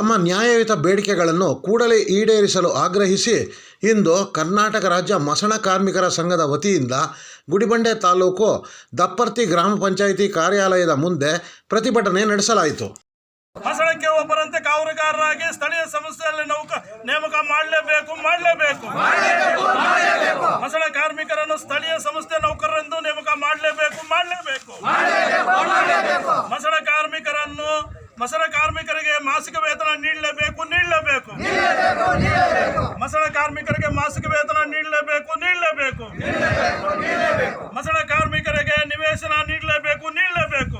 ತಮ್ಮ ನ್ಯಾಯಯುತ ಬೇಡಿಕೆಗಳನ್ನು ಕೂಡಲೇ ಈಡೇರಿಸಲು ಆಗ್ರಹಿಸಿ ಇಂದು ಕರ್ನಾಟಕ ರಾಜ್ಯ ಮಸಣ ಕಾರ್ಮಿಕರ ಸಂಘದ ವತಿಯಿಂದ ಗುಡಿಬಂಡೆ ತಾಲೂಕು ದಪ್ಪರ್ತಿ ಗ್ರಾಮ ಪಂಚಾಯಿತಿ ಕಾರ್ಯಾಲಯದ ಮುಂದೆ ಪ್ರತಿಭಟನೆ ನಡೆಸಲಾಯಿತು. ಮಸಣಕ್ಕೆ ಒಬ್ಬರಂತೆ ಕಾವಲುಗಾರರಾಗಿ ಸ್ಥಳೀಯ ಸಂಸ್ಥೆಯಲ್ಲಿ ನೌಕ ನೇಮಕ ಮಾಡಲೇಬೇಕು ಮಾಡಲೇಬೇಕು. ಮಸಣ ಕಾರ್ಮಿಕರನ್ನು ಸ್ಥಳೀಯ ಸಂಸ್ಥೆ ನೌಕರರೆಂದು ನೇಮಕ ಮಾಡಲೇಬೇಕು ಮಾಡಲೇಬೇಕು. ಮಸಣ ಕಾರ್ಮಿಕರನ್ನು ಮಸಣ ಕಾರ್ಮಿಕರಿಗೆ ಮಾಸಿಕ ವೇತನ ನೀಡಲೇಬೇಕು ನೀಡಲೇಬೇಕು. ಮಸಣ ಕಾರ್ಮಿಕರಿಗೆ ಮಾಸಿಕ ವೇತನ ನೀಡಲೇಬೇಕು ನೀಡಲೇಬೇಕು. ಮಸಣ ಕಾರ್ಮಿಕರಿಗೆ ನಿವೇಶನ ನೀಡಲೇಬೇಕು ನೀಡಲೇಬೇಕು.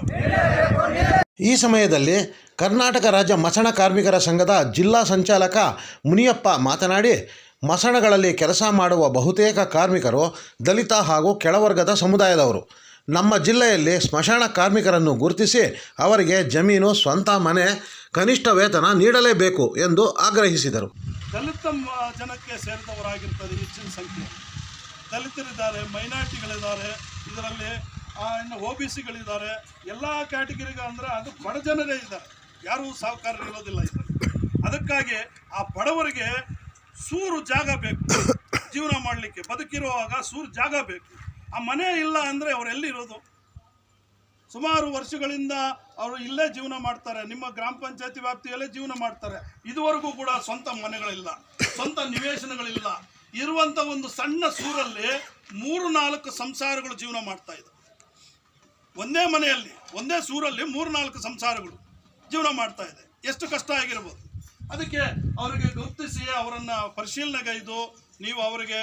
ಈ ಸಮಯದಲ್ಲಿ ಕರ್ನಾಟಕ ರಾಜ್ಯ ಮಸಣ ಕಾರ್ಮಿಕರ ಸಂಘದ ಜಿಲ್ಲಾ ಸಂಚಾಲಕ ಮುನಿಯಪ್ಪ ಮಾತನಾಡಿ ಮಸಣಗಳಲ್ಲಿ ಕೆಲಸ ಮಾಡುವ ಬಹುತೇಕ ಕಾರ್ಮಿಕರು ದಲಿತ ಹಾಗೂ ಕೆಳವರ್ಗದ ಸಮುದಾಯದವರು. ನಮ್ಮ ಜಿಲ್ಲೆಯಲ್ಲಿ ಸ್ಮಶಾನ ಕಾರ್ಮಿಕರನ್ನು ಗುರುತಿಸಿ ಅವರಿಗೆ ಜಮೀನು, ಸ್ವಂತ ಮನೆ, ಕನಿಷ್ಠ ವೇತನ ನೀಡಲೇಬೇಕು ಎಂದು ಆಗ್ರಹಿಸಿದರು. ದಲಿತ ಜನಕ್ಕೆ ಸೇರಿದವರಾಗಿರ್ತದೆ ಹೆಚ್ಚಿನ ಸಂಖ್ಯೆ. ದಲಿತರಿದ್ದಾರೆ, ಮೈನಾರಿಟಿಗಳಿದ್ದಾರೆ, ಇದರಲ್ಲಿ ಇನ್ನು ಒ ಬಿ ಸಿಗಳಿದ್ದಾರೆ. ಎಲ್ಲ ಕ್ಯಾಟಗರಿಗೆ ಅಂದರೆ ಅದು ಬಡ ಜನರೇ ಇದ್ದಾರೆ. ಯಾರೂ ಇರೋದಿಲ್ಲ ಇದರಲ್ಲಿ. ಅದಕ್ಕಾಗಿ ಆ ಬಡವರಿಗೆ ಸೂರು ಜಾಗ ಬೇಕು. ಜೀವನ ಮಾಡಲಿಕ್ಕೆ ಬದುಕಿರುವಾಗ ಸೂರು ಜಾಗ ಬೇಕು. ಆ ಮನೆ ಇಲ್ಲ ಅಂದರೆ ಅವರೆಲ್ಲಿರೋದು ಸುಮಾರು ವರ್ಷಗಳಿಂದ ಅವರು ಇಲ್ಲೇ ಜೀವನ ಮಾಡ್ತಾರೆ. ನಿಮ್ಮ ಗ್ರಾಮ ಪಂಚಾಯತಿ ವ್ಯಾಪ್ತಿಯಲ್ಲೇ ಜೀವನ ಮಾಡ್ತಾರೆ. ಇದುವರೆಗೂ ಕೂಡ ಸ್ವಂತ ಮನೆಗಳಿಲ್ಲ, ಸ್ವಂತ ನಿವೇಶನಗಳಿಲ್ಲ. ಇರುವಂಥ ಒಂದು ಸಣ್ಣ ಸೂರಲ್ಲಿ ಮೂರು, ನಾಲ್ಕು ಸಂಸಾರಗಳು ಜೀವನ ಮಾಡ್ತಾ ಇದೆ. ಒಂದೇ ಮನೆಯಲ್ಲಿ, ಒಂದೇ ಸೂರಲ್ಲಿ ಮೂರು, ನಾಲ್ಕು ಸಂಸಾರಗಳು ಜೀವನ ಮಾಡ್ತಾ ಇದೆ. ಎಷ್ಟು ಕಷ್ಟ ಆಗಿರ್ಬೋದು. ಅದಕ್ಕೆ ಅವರಿಗೆ ಗುರುತಿಸಿ ಅವರನ್ನು ಪರಿಶೀಲನೆಗೈದು ನೀವು ಅವರಿಗೆ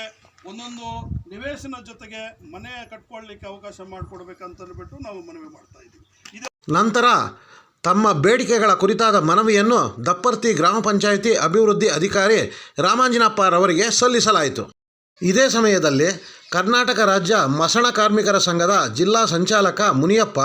ಒಂದೊಂದು ನಿವೇಶನ ಜೊತೆಗೆ ಮನೆ ಕಟ್ಕೊಳ್ಳಿಕ್ಕೆ ಅವಕಾಶ ಮಾಡಿಕೊಡ್ಬೇಕಂತ ಅಂದ್ಬಿಟ್ಟು ನಾವು ಮನವಿ ಮಾಡ್ತಾ ಇದ್ದೀವಿ. ಇದು ನಂತರ ತಮ್ಮ ಬೇಡಿಕೆಗಳ ಕುರಿತಾದ ಮನವಿಯನ್ನು ದಪ್ಪರ್ತಿ ಗ್ರಾಮ ಪಂಚಾಯಿತಿ ಅಭಿವೃದ್ಧಿ ಅಧಿಕಾರಿ ರಾಮಾಂಜನಪ್ಪರವರಿಗೆ ಸಲ್ಲಿಸಲಾಯಿತು. ಇದೇ ಸಮಯದಲ್ಲಿ ಕರ್ನಾಟಕ ರಾಜ್ಯ ಮಸಣ ಕಾರ್ಮಿಕರ ಸಂಘದ ಜಿಲ್ಲಾ ಸಂಚಾಲಕ ಮುನಿಯಪ್ಪ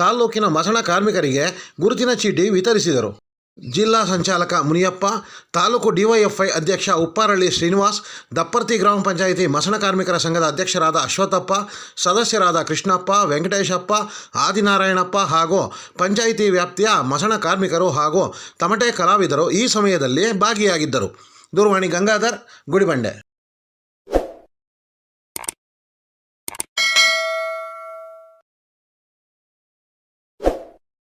ತಾಲ್ಲೂಕಿನ ಮಸಣ ಕಾರ್ಮಿಕರಿಗೆ ಗುರುತಿನ ಚೀಟಿ ವಿತರಿಸಿದರು. ಜಿಲ್ಲಾ ಸಂಚಾಲಕ ಮುನಿಯಪ್ಪ, ತಾಲೂಕು ಡಿವೈಎಫ್ಐ ಅಧ್ಯಕ್ಷ ಉಪ್ಪಾರಳ್ಳಿ ಶ್ರೀನಿವಾಸ್ ದಪ್ಪರ್ತಿ ಗ್ರಾಮ ಪಂಚಾಯಿತಿ ಮಸಣ ಕಾರ್ಮಿಕರ ಸಂಘದ ಅಧ್ಯಕ್ಷರಾದ ಅಶ್ವಥಪ್ಪ ಸದಸ್ಯರಾದ ಕೃಷ್ಣಪ್ಪ, ವೆಂಕಟೇಶಪ್ಪ, ಆದಿನಾರಾಯಣಪ್ಪ ಹಾಗೂ ಪಂಚಾಯಿತಿ ವ್ಯಾಪ್ತಿಯ ಮಸಣ ಕಾರ್ಮಿಕರು ಹಾಗೂ ತಮಟೆ ಕಲಾವಿದರು ಈ ಸಮಯದಲ್ಲಿ ಭಾಗಿಯಾಗಿದ್ದರು. ದೂರವಾಣಿ ಗಂಗಾಧರ್, ಗುಡಿಬಂಡೆ.